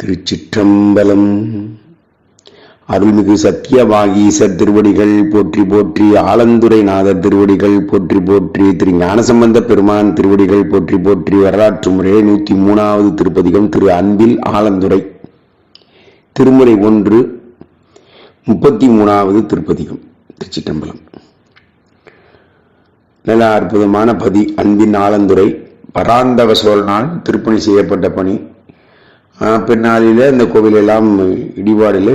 திருச்சிற்றம்பலம். அருள்மிகு சத்தியவாகீசர் திருவடிகள் போற்றி போற்றி ஆலந்துரை நாதர் திருவடிகள் போற்றி போற்றி திரு ஞானசம்பந்த பெருமான் திருவடிகள் போற்றி போற்றி வரலாற்று முறையே நூற்றி மூணாவது திருப்பதிகம் திரு அன்பில் ஆலந்துரை. திருமுறை ஒன்று முப்பத்தி மூணாவது திருப்பதிகம் திருச்சிற்றம்பலம். நல்ல அற்புதமான பதி அன்பின் ஆலந்துரை. பராந்தக சோழனால் திருப்பணி செய்யப்பட்ட பணி. பின்னாளில் இந்த கோவிலெல்லாம் இடிபாடில்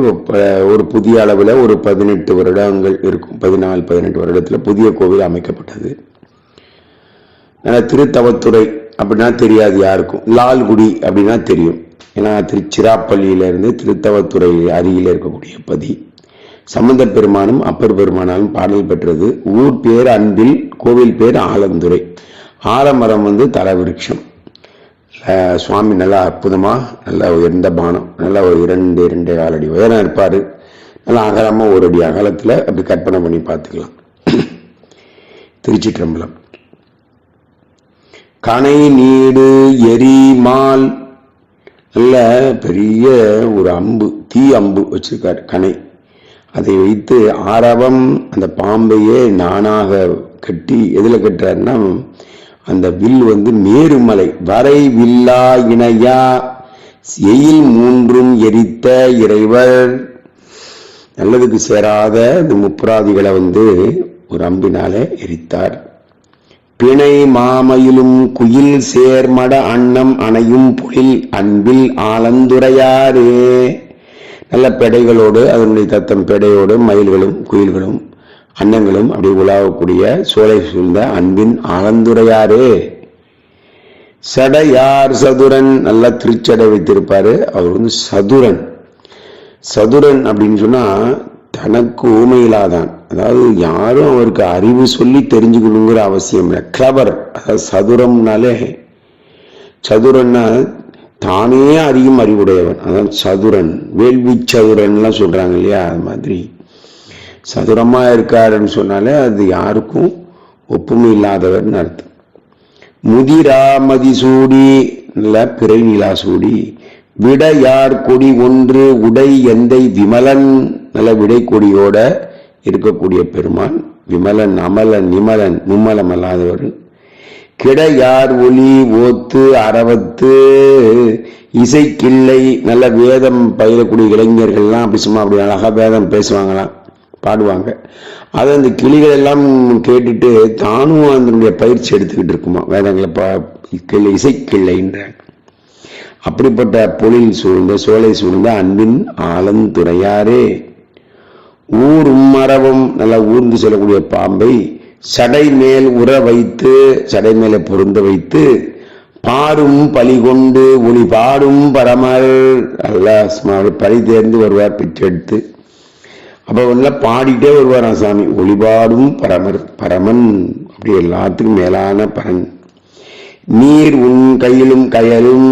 ஒரு புதிய அளவில் ஒரு பதினெட்டு வருடங்கள் இருக்கும். பதினாலு பதினெட்டு வருடத்தில் புதிய கோவில் அமைக்கப்பட்டது. நல்ல திருத்தவத்துறை அப்படின்னா தெரியாது யாருக்கும். லால்குடி அப்படின்னா தெரியும். ஏன்னா திருச்சிராப்பள்ளியிலிருந்து திருத்தவத்துறை அருகில் இருக்கக்கூடிய பதி. சம்பந்த பெருமானும் அப்பர் பெருமானாலும் பாடல் பெற்றது. ஊர் பேர் அன்பில் கோவில் பேர் ஆலந்துறை. ஆலமரம் வந்து தலவிருட்சம். சுவாமி நல்லா அற்புதமா நல்லா உயர்ந்த பானம் நல்லா ஒரு இரண்டு இரண்டே காலடி உயரம் இருப்பாரு. நல்லா அகலமா ஒரு அடி அகலத்துல அப்படி கற்பனை பண்ணி பார்த்துக்கலாம். திருச்சிற்றம்பலம். கனை நீடு எரிமால். நல்ல பெரிய ஒரு அம்பு தீ அம்பு வச்சிருக்காரு கனை. அதை வைத்து ஆரவம் அந்த பாம்பையே நானாக கட்டி எதுல கட்டுறாருன்னா அந்த வில் வந்து மேருமலை. வரை வில்லா இணையா. எயில் மூன்றும் எரித்த இறைவர் நல்லதுக்கு சேராத இந்த முப்புராதிகளை வந்து ஒரு அம்பினாலே எரித்தார். பிணை மாமயிலும் குயில் சேர்மட அன்னம் அணையும் பொழில் அன்பில் ஆலந்துரையாரே. நல்ல பெடைகளோடு அதனுடைய தத்தம் பெடையோடு மயில்களும் குயில்களும் அன்னங்களும் அப்படி உலாவக்கூடிய சோலை சூழ்ந்த அன்பின் ஆலந்துரையாரே சடையார் சதுரன் நல்லா திருச்சடை வைத்திருப்பாரு. அவர் வந்து சதுரன். சதுரன் அப்படின்னு சொன்னா தனக்கு ஊமையிலாதான் அதாவது யாரும் அவருக்கு அறிவு சொல்லி தெரிஞ்சுக்கணுங்கிற அவசியம் இல்லை. கிளவர் அதாவது சதுரம்னாலே சதுரன்னா தானே அறியும் அறிவுடையவன். அதான் சதுரன். வேள்வி சதுரன்லாம் சொல்றாங்க இல்லையா? அது மாதிரி. சதுரமாக இருக்காருன்னு சொன்னாலே அது யாருக்கும் ஒப்புமை இல்லாதவர்னு அர்த்தம். முதிராமதி சூடி நல்ல பிறை நிலா சூடி விடையார் கொடி ஒன்று உடை எந்தை விமலன் நல்ல விடை கொடியோட இருக்கக்கூடிய பெருமான் விமலன் அமலன் நிமலன் மும்மலம் அல்லாதவர். கிடையார் ஒளி ஓத்து அறவத்து இசைக்கிள்ளை நல்ல வேதம் பயிலக்கூடிய இளைஞர்கள்லாம் அப்படி சும்மா அப்படி அழகாக வேதம் பேசுவாங்களாம். பாடுவாங்க. அதை அந்த கிளிகள் எல்லாம் கேட்டுட்டு தானும் அதனுடைய பயிற்சி எடுத்துக்கிட்டு இருக்குமா? வேதங்களை பா கிளை இசைக்கிள்ளைன்றாங்க அப்படிப்பட்ட பொழில் சூழ்ந்த சோலை சூழ்ந்த அன்பின் ஆலந்துறையாரே ஊரும் மரபம் நல்லா ஊர்ந்து செல்லக்கூடிய பாம்பை சடை மேல் உற வைத்து சடை மேல பொருந்த வைத்து பாடும் பலி கொண்டு ஒளி பாடும் பரமர். அல்ல பழி தேர்ந்து வருவார் பெற்றெடுத்து அப்போ வந்து பாடிட்டே வருவாராம் சாமி. ஒளிபாடும் பரமர் பரமன். அப்படி எல்லாத்துக்கும் மேலான பரன். நீர் உன் கையிலும் கயலும்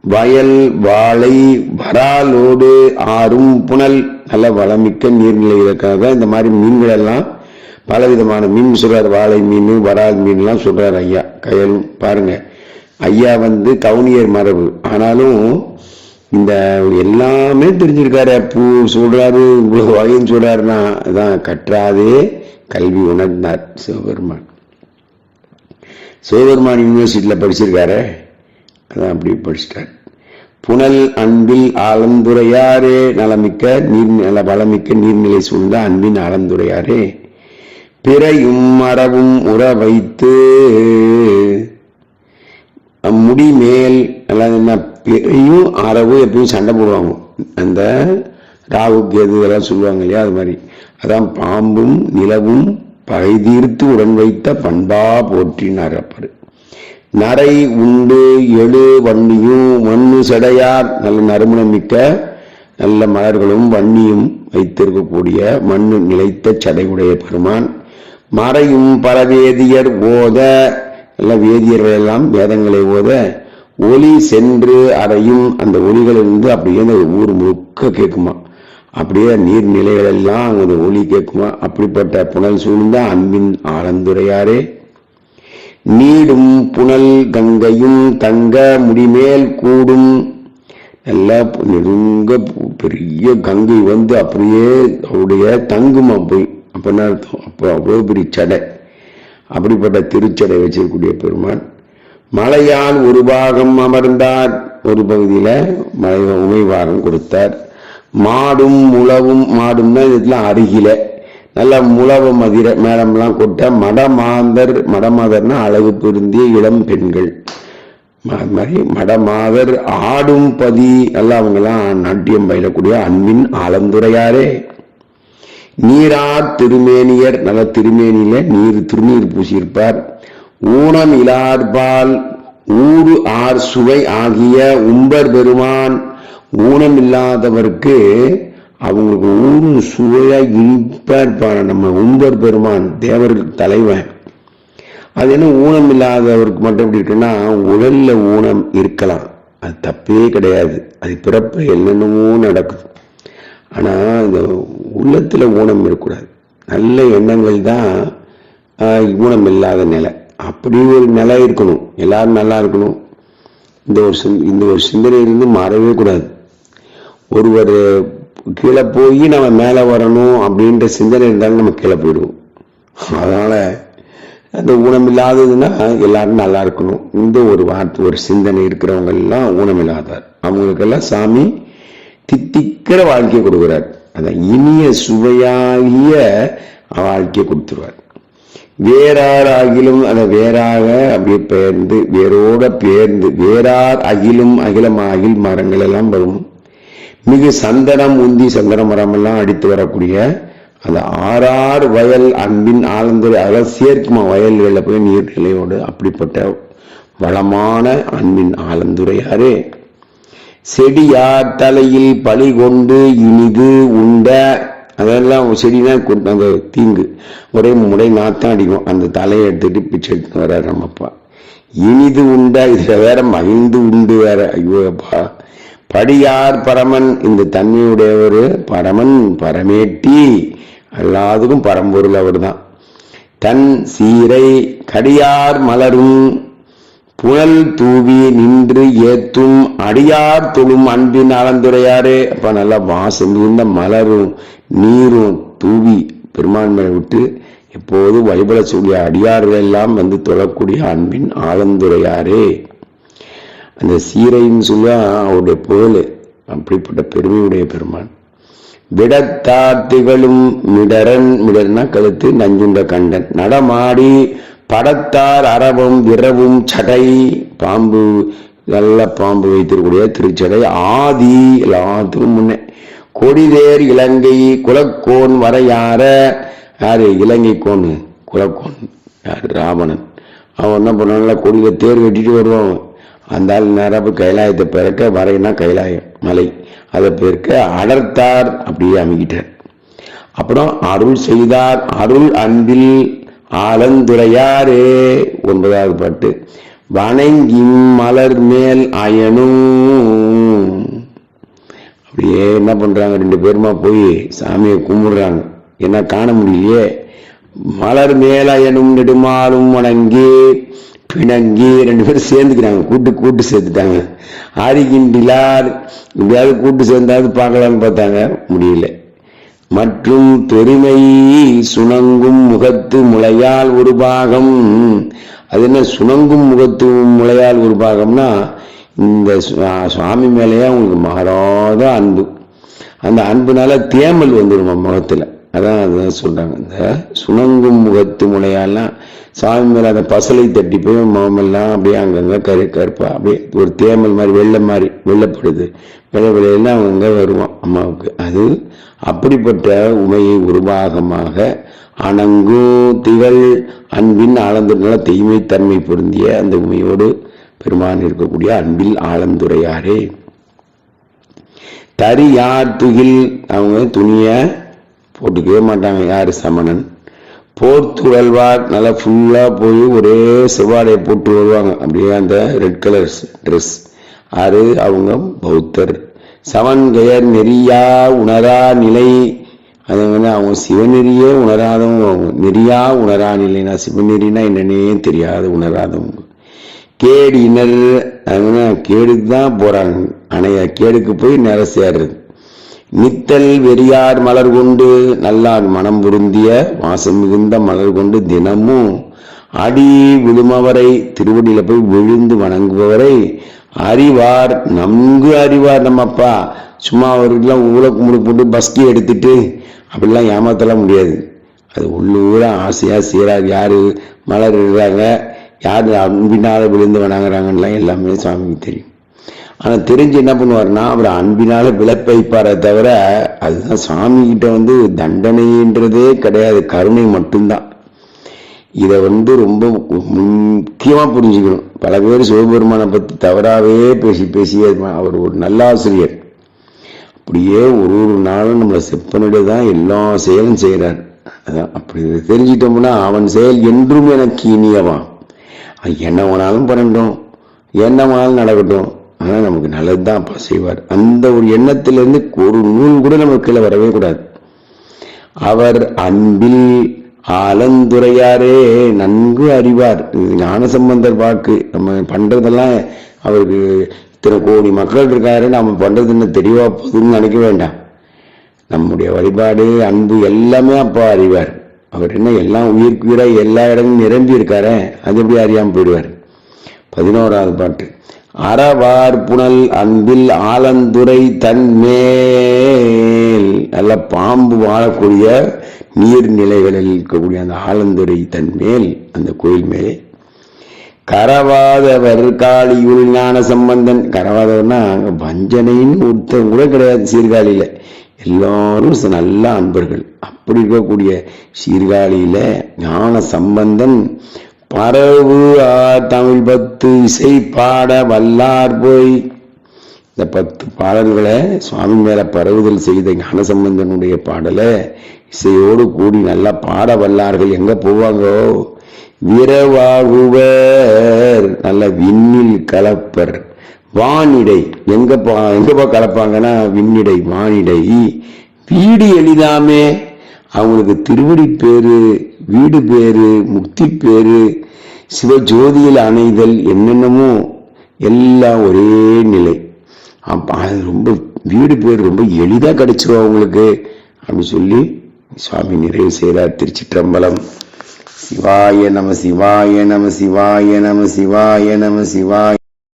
வயல் வாழை வராலோடு ஆறும் புனல். நல்ல வளமிக்க நீர்நிலைகளுக்காக இந்த மாதிரி மீன்கள் எல்லாம் பலவிதமான மீன் சொல்றார். வாழை மீன் வரால் மீன்லாம் சொல்றார் ஐயா. கயலும் பாருங்க. ஐயா வந்து கவுனியர் மரபு. ஆனாலும் இந்த எல்லாமே தெரிஞ்சிருக்காரு. பூ சொல்றாரு இவ்வளவு வகையும் சொல்றாருன்னா அதான் கற்றாதே கல்வி உணர்ந்தார் சிவபெருமான். சிவபெருமான் யூனிவர்சிட்டியில் படிச்சிருக்காரு. அதான் அப்படி படிச்சிட்டார். புனல் அன்பில் ஆலந்துரையாரே நலமிக்க நீர் நல வளமிக்க நீர்நிலை சூழ்ந்த அன்பின் ஆலந்துரையாரே பிறையும் மரவும் உற வைத்து முடி மேல் என்ன பிறையும் அறவும் எப்பயும் சண்டை போடுவாங்க. அந்த ராகு கேது இதெல்லாம் சொல்லுவாங்க இல்லையா? அது மாதிரி. அதான் பாம்பும் நிலவும் பகை தீர்த்து உடன் வைத்த பண்பா போற்றினார் அப்பர். நரை உண்டு எழு வன்னியும் மண்ணு செடையார் நல்ல நறுமணம் மிக்க நல்ல மலர்களும் வன்னியும் வைத்திருக்கக்கூடிய மண்ணு நிலைத்த சடையுடைய பெருமான். மறையும் பல வேதியர் ஓத நல்ல வேதியர்கள் எல்லாம் வேதங்களை ஓத ஒளி சென்று அடையும் அந்த ஒளிகளிலிருந்து அப்படியே அந்த ஊர் முழுக்க கேட்குமா. அப்படியே நீர்நிலைகள் எல்லாம் அந்த ஒளி கேட்குமா. அப்படிப்பட்ட புனல் சூழ்ந்த அன்பின் ஆலந்துரையாரே நீடும் புனல் கங்கையும் தங்க முடிமேல் கூடும். எல்லாம் நெடுங்க பெரிய கங்கை வந்து அப்படியே அவருடைய தங்குமா போய். அப்ப என்ன அர்த்தம்? அப்போ அவ்வளோ பெரிய சடை. அப்படிப்பட்ட திருச்சடை வச்சிருக்கக்கூடிய பெருமான். மலையால் ஒரு பாகம் அமர்ந்தார். ஒரு பகுதியில மலை உமை பாகம் கொடுத்தார். மாடும் முழவும் மாடும்னா இதுல அருகில. நல்ல முழவ மதிர மேடம்லாம் கொட்ட மடமாந்தர் மடமாதர்னா அழகு பொருந்திய இளம் பெண்கள். அது மாதிரி மடமாதர் ஆடும் பதி எல்லாம் அவங்கெல்லாம் நாட்டியம் பயிலக்கூடிய அன்பின் ஆலந்துரையாரே. நீரார் திருமேனியர் நல்ல திருமேனியில நீர் திருநீர் பூசியிருப்பார். ஊனம் இலார்பால் ஊறு ஆர் சுவை ஆகிய உம்பர் பெருமான் ஊனம் இல்லாதவருக்கு அவங்களுக்கு ஊரும் சுவையா இனிப்பா இருப்பார் நம்ம உம்பர் பெருமான் தேவர்கள் தலைவன். அது என்ன ஊனம் இல்லாதவருக்கு மட்டும் எப்படி இருக்குன்னா உடல்ல ஊனம் இருக்கலாம். அது தப்பே கிடையாது. அது பிறப்பு என்னென்னமோ நடக்குது ஆனா இந்த உள்ளத்துல ஊனம் இருக்கக்கூடாது. நல்ல எண்ணங்கள் தான் ஊனம் இல்லாத நிலை. அப்படி ஒரு நிலை இருக்கணும். எல்லாரும் நல்லா இருக்கணும். இந்த ஒரு இந்த ஒரு சிந்தனையிலிருந்து மாறவே கூடாது. ஒருவர் கீழே போய் நம்ம மேலே வரணும் அப்படின்ற சிந்தனை இருந்தாலும் நம்ம கீழே போயிடுவோம். அதனால் அந்த ஊனம் இல்லாததுன்னா எல்லாரும் நல்லா இருக்கணும். இந்த ஒரு வார்த்தை ஒரு சிந்தனை இருக்கிறவங்க எல்லாம் ஊனம் இல்லாதார் அவங்களுக்கெல்லாம் சாமி தித்திக்கிற வாழ்க்கையை கொடுக்குறார். அதான் இனிய சுவையாகிய வாழ்க்கையை கொடுத்துருவார். வேறார் அகிலும் அந்த வேறாக அப்படியே பெயர்ந்து வேரோட பெயர்ந்து வேறார் அகிலும் அகிலம் அகில் மரங்கள் எல்லாம் வரும். மிகு சந்தனம் உந்தி சந்தன மரம் எல்லாம் அடித்து வரக்கூடிய அந்த ஆறார் வயல் அன்பின் ஆலந்துரை அதெல்லாம் சேர்க்குமா வயல்களில் போய் நீர்நிலையோடு அப்படிப்பட்ட வளமான அன்பின் ஆலந்துரையாரே செடியார் தலையில் பழி கொண்டு இனிது உண்ட அதெல்லாம் செடினா கொண்டு- அந்த தீங்கு. ஒரே முறை நாத்தம் அடிக்கும். அந்த தலையை எடுத்துட்டு பிச்சை எடுத்துன்னு வர்றாரு நம்மப்பா இனிது உண்டா? இதில் வேற மகிழ்ந்து உண்டு வேற. ஐயோ அப்பா. படியார் பரமன் இந்த தன்மையுடையவர் பரமன் பரமேட்டி. எல்லாத்துக்கும் பரம்பொருள் அவர் தான் தன் சீரை கடியார் மலரும் புனல் தூவி நின்று ஏத்தும் அடியார் தொழும் அன்பின் அளந்துரையாரே அப்ப நல்லா வாசம் இருந்த மலரும் நீரும் தூவி பெருமான் விட்டு எப்போது வழிபட சொல்லிய அடியார்கள் எல்லாம் வந்து தொழக்கூடிய அன்பின் ஆலந்துரையாரே அந்த சீரைன்னு சொல்ல அவருடைய புகழ் அப்படிப்பட்ட பெருமையுடைய பெருமான். விடத்தாத்திகளும் மிடரன் மிடர்னா கழுத்து நஞ்சுண்ட கண்டன். நடமாடி படத்தார் அரவும் விரவும் சடை. பாம்பு நல்ல பாம்பு வைத்திருக்கூடிய திருச்சடை. ஆதி எல்லாத்துக்கும் முன்னே. கொடிதேர் இலங்கை குலக்கோன் வரையார யாரு? இலங்கை கோன் குலக்கோன். யார்? ராவணன். அவன் என்ன பண்ணான்ல கொடியில தேர் வெட்டிட்டு வருவான். அந்த ஆள் நேரம் கைலாயத்தை பிறக்க வரையினா கைலாயம் மலை. அதை பெருக்க அடர்த்தார் அப்படியே அமைக்கிட்டார் அப்புறம் அருள் செய்தார். அருள் அன்பில் ஆலந்துரையாரே. ஒன்பதாவது பாட்டு. வணங்கி மலர் மேல் அயனும். அப்படியே என்ன பண்றாங்க? ரெண்டு பேருமா போய் சாமியை கும்பிடுறாங்க. என்ன காண முடியலையே. மலர் மேலயனும் நெடுமாலும் வணங்கி பிணங்கி ரெண்டு பேரும் சேர்ந்துக்கிறாங்க. கூட்டு கூட்டு சேர்த்துட்டாங்க. ஆரிகின்றிலார் எப்படியாவது கூட்டு சேர்ந்தாவது பார்க்கலான்னு பார்த்தாங்க. முடியல. மற்றும் பெருமை சுணங்கும் முகத்து முளையால் ஒரு பாகம். அது என்ன சுணங்கும் முகத்து முளையால் ஒரு பாகம்னா இந்த சுவாமி மேலேயே அவங்களுக்கு மாறாத அன்பு. அந்த அன்புனால தேமல் வந்துடும் முகத்தில். அதான் அதான் சொல்றாங்க. இந்த சுணங்கும் முகத்து முளையாலாம் சாமி மேல அந்த பசலை தட்டி போய் முகமெல்லாம் அப்படியே அங்கங்க கரு கருப்பா அப்படியே ஒரு தேமல் மாதிரி வெள்ளை மாதிரி வெள்ளப்படுது வெள்ளை வெளியெல்லாம் அங்கங்க வருவான் அம்மாவுக்கு. அது அப்படிப்பட்ட உமையை உருவாகமாக அணங்கு திகழ் அன்பின் ஆழந்துள்ள தீமை தன்மை பொருந்திய அந்த உமையோடு பெருமான் இருக்கக்கூடிய அன்பில் ஆழந்துரையாரே தரியார் துகில் அவங்க துணியை போட்டுக்கவே மாட்டாங்க. யாரு சமணன்? போர்த்துழல்வார் நல்லா ஃபுல்லாக போய் ஒரே செவ்வாடையை போட்டு வருவாங்க. அப்படியே அந்த ரெட் கலர் ட்ரெஸ் அது அவங்க பௌத்தர். சவன் கயர் நெறியா உணரா நிலை. அது வந்து அவங்க சிவநெறியே உணராதவங்க. அவங்க நெறியா உணரா நிலைனா சிவநெறினா என்னன்னே தெரியாது உணராதவங்க. கேடினர் அதுனா கேடுக்கு தான் போகிறாங்க அணையா கேடுக்கு போய் நிற சேர்றது. நித்தல் வெறியார் மலர் கொண்டு நல்லார் மனம் பொருந்திய வாசம் மிகுந்த மலர் கொண்டு தினமும் அடி விழுமவரை திருவடியில போய் விழுந்து வணங்குபவரை அறிவார் நன்கு அறிவார் நம்ம அப்பா சும்மா அவருக்கெல்லாம் ஊழ கும்பிடு போட்டு பஸ்கி எடுத்துட்டு அப்படிலாம் ஏமாத்தலாம் முடியாது. அது உள்ளூர ஆசையா சீராக யாரு மலர் இடுறாங்க? யார் அன்பினால விழுந்து வணங்குறாங்கலாம் எல்லாமே சுவாமிக்கு தெரியும். ஆனால் தெரிஞ்சு என்ன பண்ணுவார்னா அவர் அன்பினால விளப்பைப்பாரே தவிர அதுதான் சாமி கிட்ட வந்து தண்டனைன்றதே கிடையாது. கருணை மட்டும்தான். இதை வந்து ரொம்ப முக்கியமாக புரிஞ்சுக்கணும். பல பேர் சிவபெருமானை பற்றி தவறாவே பேசி பேசி அவர் ஒரு நல்ல ஆசிரியர் அப்படியே ஒரு ஒரு நாளும் நம்மளை செப்பனிட தான் எல்லா செயலும் செய்கிறார். அதான் அப்படி தெரிஞ்சிட்டோம்னா அவன் செயல் என்றும் எனக்கு இனியவான் என்ன வேணாலும் பண்ணட்டும். என்ன வேணாலும் நடக்கட்டும். ஆனால் நமக்கு நல்லதுதான் அப்பா செய்வார். அந்த ஒரு எண்ணத்திலிருந்து ஒரு நூல் கூட நமக்கு கீழே வரவே கூடாது. அவர் அன்பில் ஆலந்துரையாரே நன்கு அறிவார். ஞானசம்பந்தர் வாக்கு. நம்ம பண்றதெல்லாம் அவருக்கு இத்தனை கோடி மக்கள் இருக்காரு நம்ம பண்றது என்ன தெளிவாக போகுதுன்னு நினைக்க வேண்டாம். நம்முடைய வழிபாடு அன்பு எல்லாமே அப்பா அறிவார். அவர் என்ன எல்லாம் உயிருக்கு எல்லா இடமும் நிரம்பி இருக்காரே அது எப்படி அறியாமல் போயிடுவார்? பதினோராவது பாட்டு. அறவார் புனல் அன்பில் ஆலந்துரை தன்மேல். நல்ல பாம்பு வாழக்கூடிய நீர்நிலைகளில் இருக்கக்கூடிய அந்த ஆலந்துரை தன்மேல் அந்த கோயில் மேலே. கரவாதவர் காளியுள் ஞான சம்பந்தன் கரவாதவர்னா அங்க வஞ்சனைன்னு ஒருத்தன் கூட கிடையாது சீர்காழியில. எல்லாரும் நல்ல அன்பர்கள். அப்படி இருக்கக்கூடிய சீர்காழியில ஞான சம்பந்தன் பரவு ஆ தமிழ் பத்து இசை பாட வல்லார் போய். இந்த பத்து பாடல்களை சுவாமி மேல பரவுதல் செய்த ஞானசம்பந்தனுடைய பாடலை இசையோடு கூடி நல்லா பாட வல்லார்கள். எங்க போவாங்கோ? விரவாகுவர் நல்ல விண்ணில் கலப்பர். வானிடை எங்க பா எங்கப்பா கலப்பாங்கன்னா விண்ணிடை வானிடை. வீடு எளிதாமே. அவங்களுக்கு திருவடி பேரு வீடு பேரு முக்தி பேரு சிவஜோதியில் அணைதல் என்னென்னமோ எல்லாம் ஒரே நிலை. அது ரொம்ப வீடு பேர் ரொம்ப எளிதாக கிடைச்சிரும் அவங்களுக்கு. அப்படின்னு சொல்லி சுவாமி நிறைவு செய்கிறார் திருச்சிற்றம்பலம். சிவாய நம சிவாய நம சிவாய நம சிவாய நம சிவாய